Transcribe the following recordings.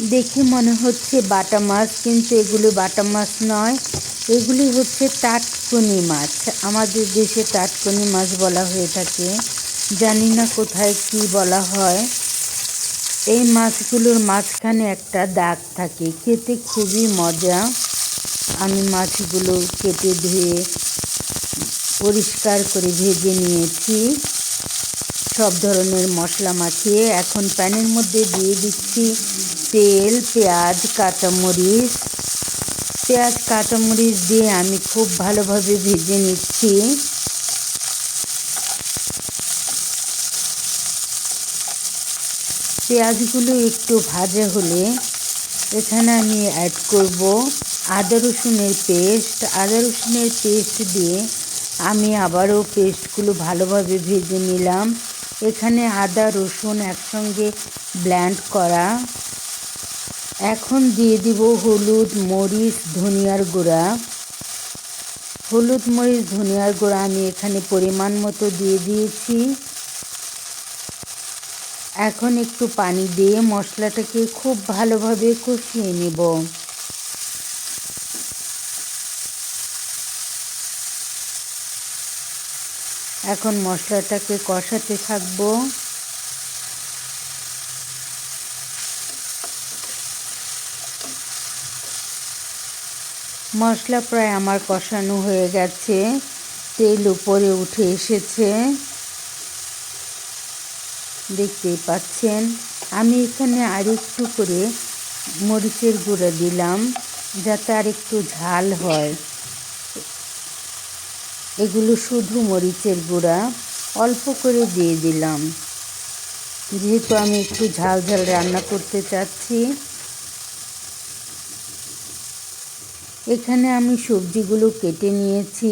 দেখে মনে হচ্ছে বাটা মাছ, কিন্তু এগুলো বাটা মাছ নয়। এগুলি হচ্ছে টাটকনি মাছ। আমাদের দেশে টাটকনি মাছ বলা হয়ে থাকে। জানি না কোথায় কি বলা হয়। এই মাছগুলোর মাঝখানে একটা দাগ থাকে। খেতে খুবই মজা। আমি মাছগুলো কেটে ধুয়ে পরিষ্কার করে ভেজে নিয়েছি। সব ধরনের মশলা মাখিয়ে এখন প্যানের মধ্যে দিয়ে দিচ্ছি তেল, পেঁয়াজ, কাঁচামরিচ। পেঁয়াজ, কাঁচামরিচ দিয়ে আমি খুব ভালোভাবে ভেজে নিচ্ছি। পেঁয়াজগুলো একটু ভাজা হলে এখানে আমি অ্যাড করব আদা রসুনের পেস্ট আদা রসুনের পেস্ট দিয়ে আমি আবারও পেস্টগুলো ভালোভাবে ভেজে নিলাম। এখানে আদা রসুন একসঙ্গে ব্ল্যান্ড করা। এখন দিয়ে দিব হলুদ মরিচ, ধনিয়ার গুঁড়া। হলুদ, মরিচ, ধনিয়ার গুঁড়া আমি এখানে পরিমাণ মতো দিয়ে দিয়েছি। এখন একটু পানি দিয়ে মশলাটাকে খুব ভালোভাবে কষিয়ে নেব। এখন মশলাটাকে কষাতে থাকব। মশলা প্রায় আমার কষানো হয়ে গেছে। তেল উপরে উঠে এসেছে। দেখতেই পাচ্ছেন, আমি এখানে আরেকটু করে মরিচের গুঁড়ো দিলাম, যাতে আরেকটু ঝাল হয়। এগুলো শুধু মরিচের গুঁড়া, অল্প করে দিয়ে দিলাম। যেহেতু আমি একটু ঝাল ঝাল রান্না করতে চাচ্ছি এখানে আমি সবজিগুলো কেটে নিয়েছি,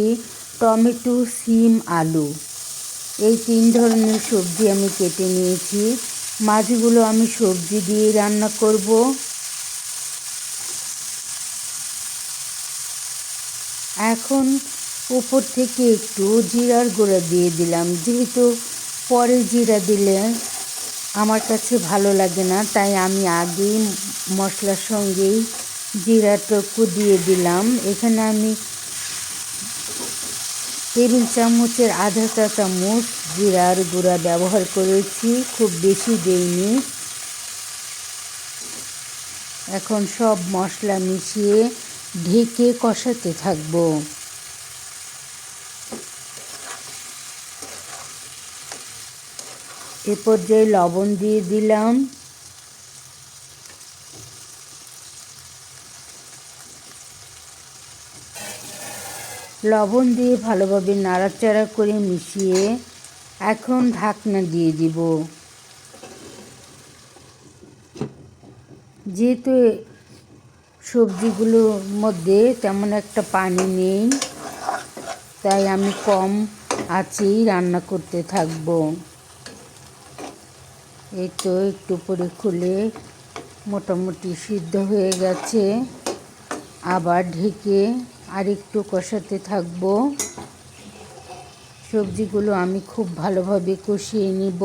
টমেটো, সিম, আলু। এই তিন ধরনের সবজি আমি কেটে নিয়েছি। মাছগুলো আমি সবজি দিয়ে রান্না করব। এখন উপর থেকে একটু জিরার গুঁড়া দিয়ে দিলাম। যেহেতু পরে জিরা দিলে আমার কাছে ভালো লাগে না, তাই আমি আগেই মশলার সঙ্গেই জিরাটুকু দিয়ে দিলাম। এখানে আমি টেবিল চামচের আধা চা চামচ জিরার গুঁড়া ব্যবহার করেছি। খুব বেশি দেইনি। এখন সব মশলা মিশিয়ে ঢেকে কষাতে থাকব। এ পর্যায়ে লবণ দিয়ে দিলাম। লবণ দিয়ে ভালোভাবে নাড়াচাড়া করে মিশিয়ে এখন ঢাকনা দিয়ে দিব। যেহেতু সবজিগুলোর মধ্যে তেমন একটা পানি নেই, তাই আমি কম আছেই রান্না করতে থাকব। এই তো একটু পরে খুলে মোটামুটি সিদ্ধ হয়ে গেছে। আবার ঢেকে আর একটু কষাতে থাকব। সবজিগুলো আমি খুব ভালোভাবে কষিয়ে নিব।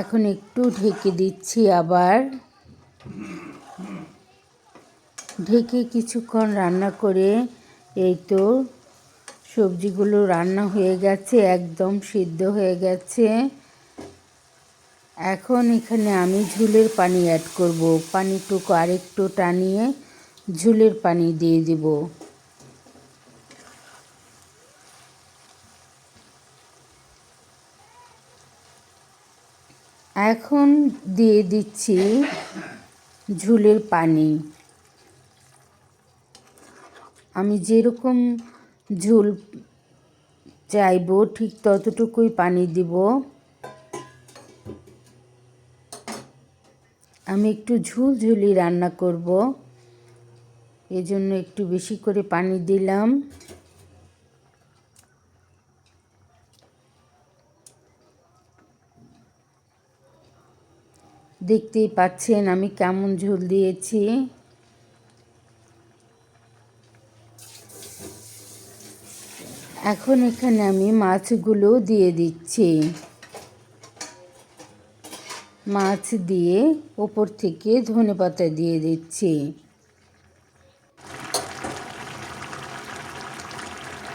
এখন একটু ঢেকে দিচ্ছি আবার। ঢেকে কিছুক্ষণ রান্না করে এই তো সবজিগুলো রান্না হয়ে গেছে, একদম সিদ্ধ হয়ে গেছে। এখন এখানে আমি ঝুলের পানি অ্যাড করব। পানিটুকু আরেকটু টানিয়ে ঝুলের পানি দিয়ে দেব। এখন দিয়ে দিচ্ছি ঝুলের পানি। আমি যেরকম ঝুল চাইব, ঠিক ততটুকুই পানি দিব। আমি একটু ঝুলঝুলি রান্না করব। এজন্য একটু বেশি করে পানি দিলাম। দেখতেই পাচ্ছেন আমি কেমন ঝোল দিয়েছি। এখন এখানে আমি মাছগুলো দিয়ে দিচ্ছি। মাছ দিয়ে ওপর থেকে ধনে পাতা দিয়ে দিচ্ছি।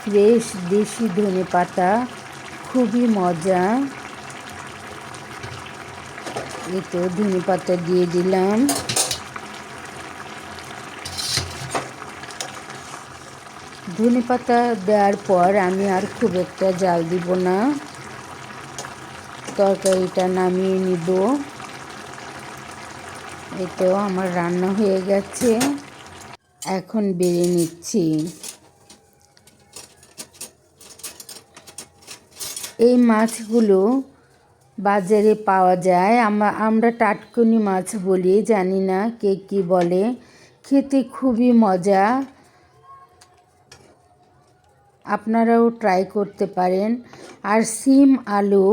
ফ্রেশ দেশি ধনে পাতা, খুবই মজা। এই তো ধনে পাতা দিয়ে দিলাম। ধনে পাতা দেওয়ার পর আমি আর খুব একটা জাল দিব না। তরকারিটা নামিয়ে নিব। এতেও আমার রান্না হয়ে গেছে। এখন বেড়ে নিচ্ছি। এই মাছগুলো বাজারে পাওয়া যায়। আমরা আমরা টাটকুনি মাছ বলি, জানি না কে কী বলে। খেতে খুবই মজা। আপনারাও ট্রাই করতে পারেন। আর সিম আলু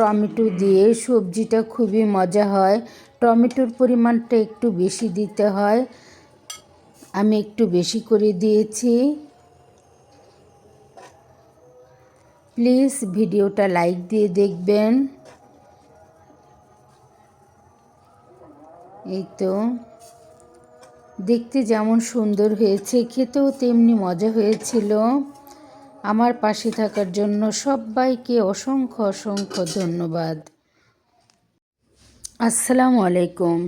টমেটো দিয়ে সবজিটা খুবই মজা হয়। টমেটোর পরিমাণটা একটু বেশি দিতে হয়। আমি একটু বেশি করে দিয়েছি। প্লিজ ভিডিওটা লাইক দিয়ে দেখবেন। এই তো। দেখতে যেমন সুন্দর হয়েছে, খেতেও তেমনি মজা হয়েছিল। আমার পাশে থাকার জন্য সবাইকে অসংখ্য অসংখ্য ধন্যবাদ। আসসালামু আলাইকুম।